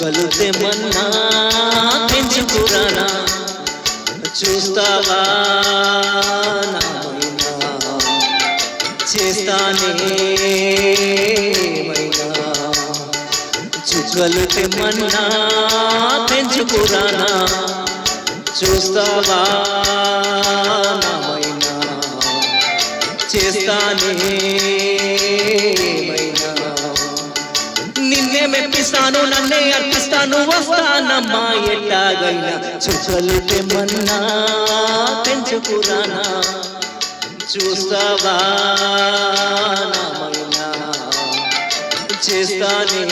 చుక్కలు మన్నా పెంచుకురానా చూస్తావా చేస్తానే మైనా? మన్నా పెంచుకురానా చూస్తావా చేస్తానే మైనా? నిన్నే మెప్పిస్తాను నన్నే అర్పిస్తాను వస్తానమ్మా ఎట్లాగైనా. చుక్కలు తెమ్మన్నా పెంచుకురానా చూస్తావా నామైనా. చేస్తానే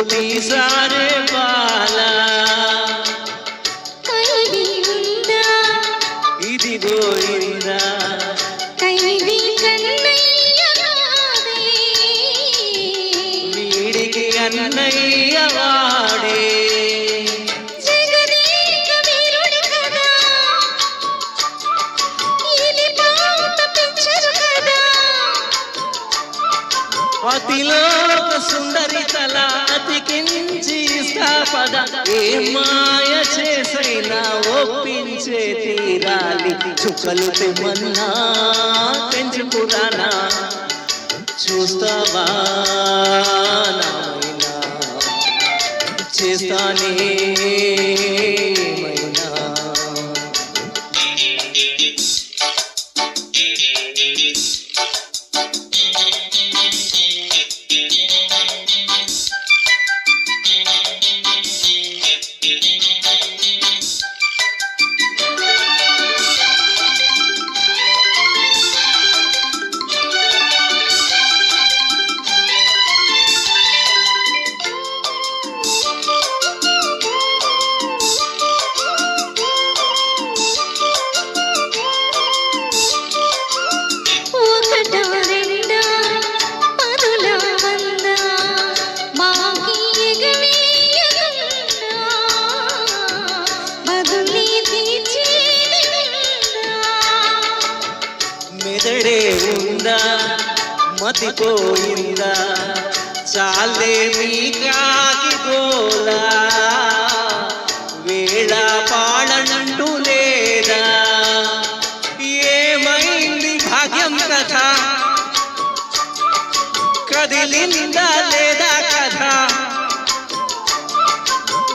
తెలుగులో తీసారే బాల ఇది ఉందా వీడికి అన్నయ్య వాడే అతిలోక సుందరి తల అతికించి స్థాపద ఏ మాయ చేసైనా ఒప్పించే తీరాలి. చుక్కలు తెమ్మన్నా పెంచుకురానా చూస్తావా నాయనా? చేస్తానే. మెదడే ఉందా? మతిపోయిందా చాలే మీ కాకి గోలా? వేళ పాడనంటూ లేదా? ఏమైంది భాగ్యం కథ? కదిలిందా లేదా కథ?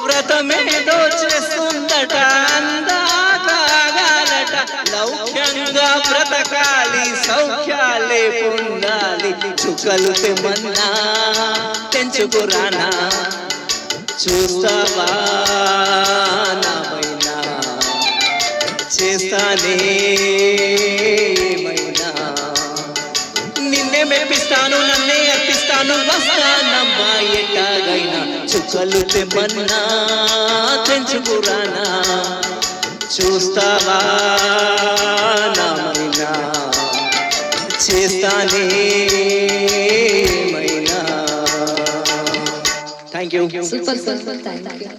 వ్రతమేదో చేస్తుందట అందాకాగాలట లౌక్యంగా బ్రతకాలి పొందాలి చుక్కలు తెమ్మన్నా తెంచుకురానా చూస్తావా నామైనా చేస్తానే మైనా నిన్నే మెప్పిస్తాను నన్నే అర్పిస్తాను వస్తానమ్మా ఎట్టాగైనా చుక్కలు తెమ్మన్నా తెంచుకురానా చూస్తావా నామైనా చేస్తానే మైనా. Thank you super super thank you